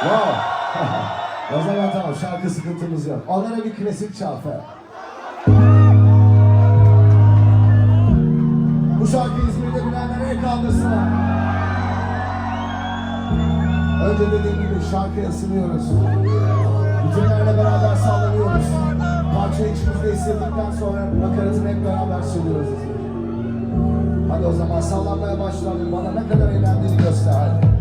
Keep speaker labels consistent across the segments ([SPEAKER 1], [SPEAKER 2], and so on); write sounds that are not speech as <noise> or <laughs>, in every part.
[SPEAKER 1] Wow. <laughs> o zaman tamam şarkı sıkıntımız yok. Onlara bir klasik çal. Bu şarkıyı İzmir'de bilenler el kaldırsınlar. Önce dediğim gibi şarkıya ısınıyoruz. Bütünlerle beraber sallanıyoruz. Parçayı içimizde hissettikten sonra nakaratını hep beraber söylüyoruz. Hadi o zaman sallanmaya başlayalım. Bana ne kadar eğlendiğini göster hadi.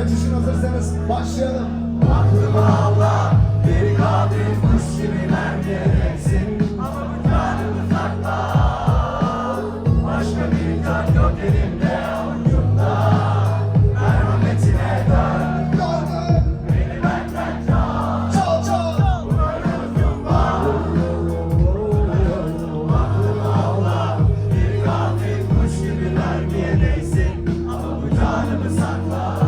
[SPEAKER 1] Nakarat için hazırsanız başlayalım. Aklıma avla, geri katil kuş gibi merkezsin. Başka bir tat yok elimde avucumda. Merhametine dön. Beni benden çal. Çal çal. Aklıma avla, geri katil kuş gibi mermiye değsin. Ama bu canımı sakla.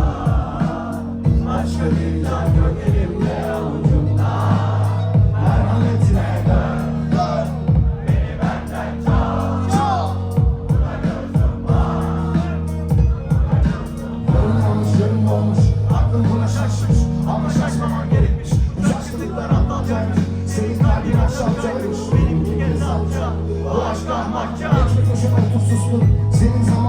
[SPEAKER 1] Suskun Senin zamanın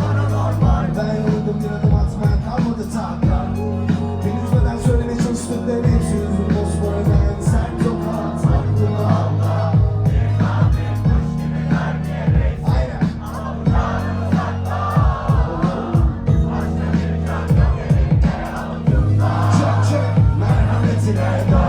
[SPEAKER 1] bana normal Ben yoruldum bir adım atmaya kalmadı takat Beni üzmeden söylemeye çalıştıkları hepsi yüzüm Bosfor'a gelen sert tokat Aklımı alma Aynen Çek çek merhametine